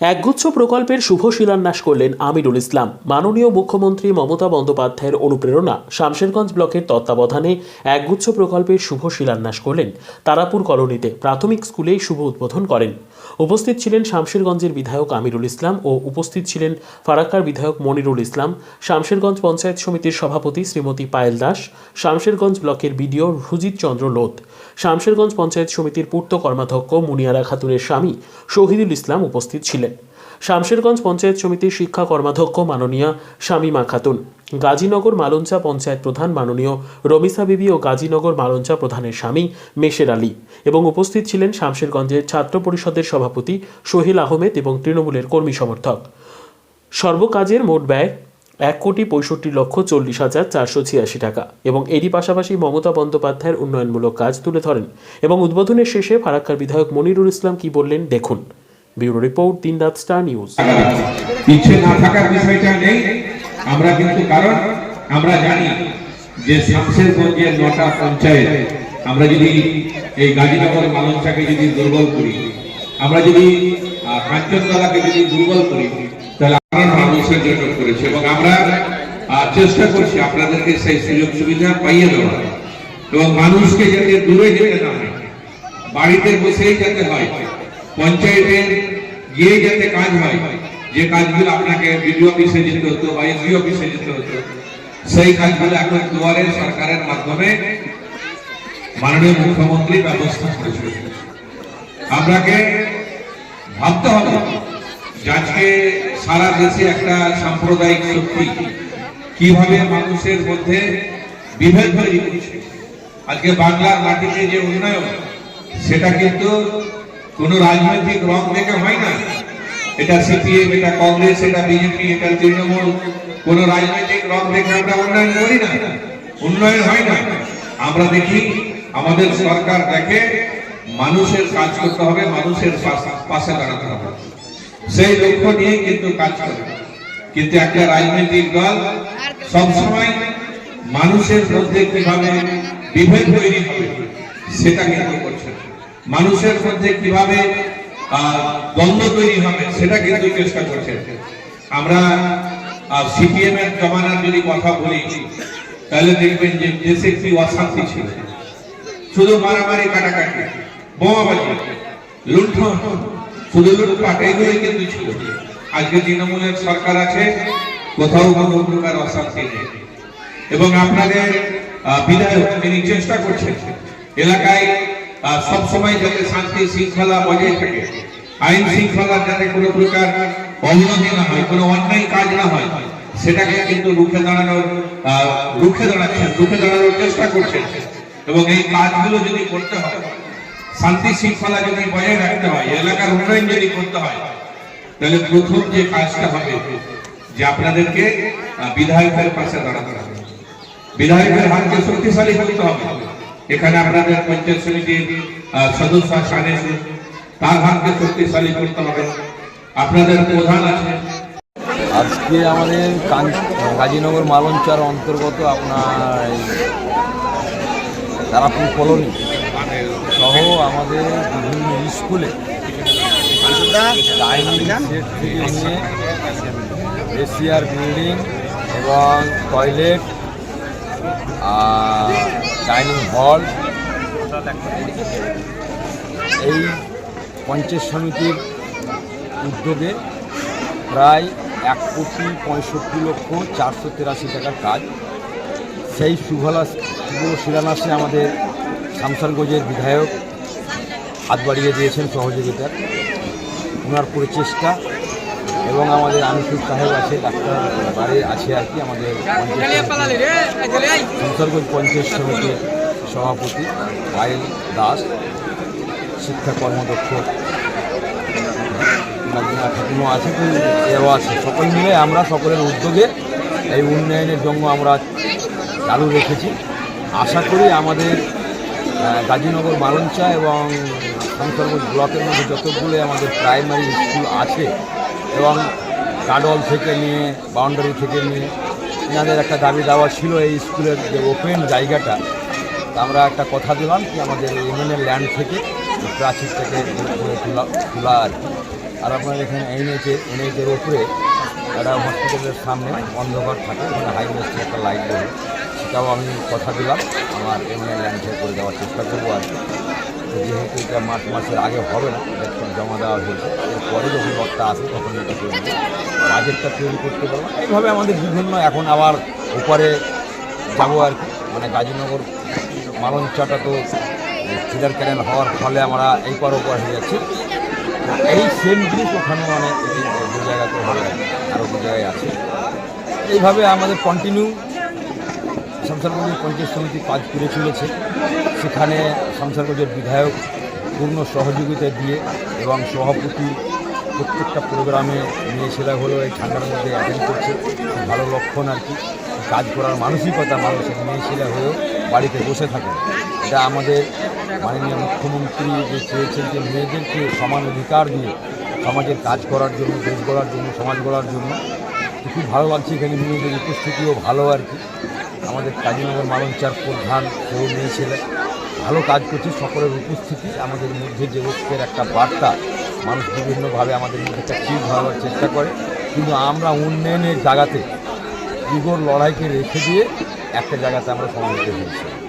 একগুচ্ছ প্রকল্পের শুভ শিলান্যাস করলেন আমিরুল ইসলাম। মাননীয় মুখ্যমন্ত্রী মমতা বন্দ্যোপাধ্যায়ের অনুপ্রেরণা শামশেরগঞ্জ ব্লকের তত্ত্বাবধানে একগুচ্ছ প্রকল্পের শুভ শিলান্যাস করলেন। তারাপুর কলোনিতে প্রাথমিক স্কুলেই শুভ উদ্বোধন করেন। উপস্থিত ছিলেন শামশেরগঞ্জের বিধায়ক আমিরুল ইসলাম ও উপস্থিত ছিলেন ফারাক্কার বিধায়ক মনিরুল ইসলাম, শামশেরগঞ্জ পঞ্চায়েত সমিতির সভাপতি শ্রীমতী পায়েল দাস, শামশেরগঞ্জ ব্লকের বিডিও রুজিত চন্দ্র লোধ, শামশেরগঞ্জ পঞ্চায়েত সমিতির পূর্ত কর্মাধ্যক্ষ মুনিয়ারা খাতুনের স্বামী শহীদুল ইসলাম উপস্থিত ছিলেন। শামশেরগঞ্জ পঞ্চায়েত সমিতির শিক্ষা কর্মাধ্যক্ষ মাননীয়া শামীমা খাতুন। গাজীনগর মালঞ্চা পঞ্চায়েত প্রধান মাননীয় রমিসা বিবি ও গাজীনগর মালঞ্চা প্রধানের স্বামী মেশের আলী এবং উপস্থিত ছিলেন শামশেরগঞ্জের ছাত্র পরিষদের সভাপতি সোহেল আহমেদ এবং তৃণমূলের কর্মী সমর্থক। সর্বকাজের মোট ব্যয় এক কোটি পঁয়ষট্টি লক্ষ চল্লিশ হাজার চারশো ছিয়াশি টাকা এবং এরই পাশাপাশি মমতা বন্দ্যোপাধ্যায়ের উন্নয়নমূলক কাজ তুলে ধরেন এবং উদ্বোধনের শেষে ফারাক্কার বিধায়ক মনিরুল ইসলাম কি বললেন দেখুন। ব্যুরো রিপোর্ট দিন রাত স্টার নিউজ। ইচ্ছে না থাকার বিষয়টা নেই। আমরা কিন্তু কারণ, আমরা জানি যে শামশেরগঞ্জের নটা পঞ্চায়েত, আমরা যদি এই গাজীনগর মালঞ্চাকে যদি দুর্বল করি, আমরা যদি কাঞ্চনতলাকে যদি দুর্বল করি, তাহলে আমরা মানুষের জন্য করেছি এবং আমরা চেষ্টা করছি আপনাদেরকে সেই সুযোগ সুবিধা পাইয়ে দেওয়া এবং মানুষকে যাতে দূরে যেতে না হয়, বাড়িতে বসেই যাতে হয় পঞ্চায়েতের গিয়ে যাতে কাজ হয়, যে কাজগুলো আপনাকে বিডিও অফিসে যেতে হতো বা এসডি অফিসে যেতে হতো, সেই কাজগুলো এখন দুয়ারে সরকারের মাধ্যমে মাননীয় মুখ্যমন্ত্রী ব্যবস্থা করেছে। আপনাকে ভাবতে হবে যে আজকে সারা দেশে একটা সাম্প্রদায়িক শক্তি কীভাবে মানুষের মধ্যে বিভেদ তৈরি আজকে বাংলার মাটিতে যে উন্নয়ন, সেটা কিন্তু কোন রাজনৈতিক রং দেখে হয় না। এটা সিপিএম, এটা কংগ্রেস, এটা বিজেপি, এটা তৃণমূল। কোন রাজনৈতিক রং দেখে আমরা উন্নয়ন করি না। উন্নয়ন হয় না। আমরা দেখি আমাদের সরকার দেখে মানুষের কাজ করতে হবে, মানুষের পাশে- দাঁড়াতে হবে। সেই লক্ষ্য নিয়ে কিন্তু কাজ করে। কিন্তু একটা রাজনৈতিক দল সবসময় মানুষের মধ্যে কীভাবে বিভেদ তৈরি হবে, সেটা কিন্তু করছে মানুষের মধ্যে কীভাবে দ্বন্দ্ব তৈরি হবে সেটা কিন্তু চেষ্টা করছে। আমরা সিপিএম এর জমানার যদি কথা বলি, তাহলে দেখবেন যে দেশে কি অশান্তি ছিল। শুধু মারামারি, কাটাকাটি, বোমাবাজি, লুণ্ঠন, শুধু লুটপাট এগুলোই কিন্তু ছিল। আজকে তৃণমূলের সরকার আছে, কোথাও কোনো প্রকার অশান্তি নেই। এবং আপনাদের বিধায়ক, তিনি চেষ্টা করছেন, এলাকায় সব সময় যাতে শান্তি শৃঙ্খলা বজায় থাকে। আইন শৃঙ্খলা যাতে কোনো প্রকার অবনতি না হয়, কোনো অন্যায় কাজ না হয়, সেটাকে কিন্তু রুখে দাঁড়ানোর রুখে দাঁড়াচ্ছেন, রুখে দাঁড়ানোর চেষ্টা করছেন। এবং এই কাজগুলো যদি করতে হয়, শান্তি শৃঙ্খলা যদি বজায় রাখতে হয়, এলাকার উন্নয়ন যদি করতে হয়, তাহলে প্রথম যে কাজটা হবে যে আপনাদেরকে বিধায়কের পাশে দাঁড়াতে হবে। বিধায়কের হাতকে শক্তিশালী করতে হবে। এখানে আপনাদের পঞ্চায়েত সমিতির সদস্য সানে তার হাতকে শক্তিশালী করতে হবে। আপনাদের প্রধান আছে। আজকে আমাদের গাজীনগর মালঞ্চার অন্তর্গত আপনার তারাপুর কলোনি সহ আমাদের বিভিন্ন স্কুলে এশিয়ার বিল্ডিং এবং টয়লেট ডাইনিং হল। এই পঞ্চায়েত সমিতির উদ্যোগে প্রায় এক কোটি পঁয়ষট্টি লক্ষ চারশো তেরাশি টাকার কাজ। সেই শুভলা শুভ শিলান্যাসে আমাদের শামসারগঞ্জের বিধায়ক হাত বাড়িয়ে দিয়েছেন সহযোগিতার। ওনার প্রচেষ্টা এবং আমাদের আনিসুর সাহেব আছে, ডাক্তার বাড়ি আছে আর কি, আমাদের সমিতির- পঞ্চায়েত সমিতির সভাপতি পায়েল দাস, শিক্ষা কর্মদক্ষ ঠাকুমা আছে এও আছে। সকল মিলে আমরা সকলের উদ্যোগে এই উন্নয়নের জন্য আমরা চালু রেখেছি। আশা করি আমাদের গাজীনগর মালঞ্চা এবং শঙ্করগঞ্জ ব্লকের মধ্যে যতগুলো আমাদের প্রাইমারি স্কুল আছে এবং কাডল থেকে নিয়ে, বাউন্ডারি থেকে নিয়ে এনাদের একটা দাবি দাওয়া ছিল এই স্কুলের যে ওপেন জায়গাটা। আমরা একটা কথা দিলাম কি আমাদের এমএনএ ল্যান্ড থেকে, প্রাচীর থেকে তোলা আর। আর আপনার এখানে এনএইচে এনএইচের ওপরে একটা হসপিটালের সামনে অন্ধকার থাকে, ওখানে হাই মিস্টের একটা লাইট দেবে সেটাও আমি কথা দিলাম, আমার এমএলএ ল্যান্ডে করে দেওয়ার চেষ্টা করব আর কি। তো যেহেতু এটা মার্চ মাসের আগে হবে না ইলেকশন জমা দেওয়া হয়েছে, এরপরে যখন লটটা আসে তখন এটা দেবো বাজেটটা তৈরি করতে পারব এইভাবে আমাদের বিভিন্ন এখন আবার উপরে যাব আর কি। মানে গাজীনগর, মালঞ্চাটা তো ফিডার ক্যানেল হওয়ার ফলে আমরা এই পার ওপার হয়ে যাচ্ছি। এই সেম জিনিস ওখানে মানে দু জায়গাতে হবে আরও দু জায়গায় আছে। এইভাবে আমাদের কন্টিনিউ শামসারগঞ্জ পঞ্চায়েত সমিতি কাজ করে চলেছে। সেখানে শামসারগঞ্জের বিধায়ক পূর্ণ সহযোগিতা দিয়ে এবং সভাপতি প্রত্যেকটা প্রোগ্রামে নিয়ে ছেলে হলেও এই ঠান্ডার মধ্যে অ্যাটেন্ড করছে। ভালো লক্ষণ আর কি। কাজ করার মানসিকতা মানুষের মেয়ে ছেলে হয়েও বাড়িতে বসে থাকে। এটা আমাদের মাননীয় মুখ্যমন্ত্রী যে চেয়েছেন যে মেয়েদেরকে সমান অধিকার দিয়ে সমাজের কাজ করার জন্য দেশ গড়ার জন্য, সমাজ গড়ার জন্য। খুব ভালো লাগছে এখানে মেয়েদের উপস্থিতিও ভালো আর কি। আমাদের কাজীনগর মালঞ্চার প্রধান সেও নিয়েছিলেন ছেলে ভালো কাজ করছে, সকলের উপস্থিতি, আমাদের মধ্যে যে ঐক্যের একটা বার্তা, মানুষ বিভিন্নভাবে আমাদের মধ্যে একটা ঠিক ধরাবার চেষ্টা করে। কিন্তু আমরা উন্নয়নের জায়গাতে যুগর লড়াইকে রেখে দিয়ে একটা জায়গাতে আমরা সমাবেত হয়েছি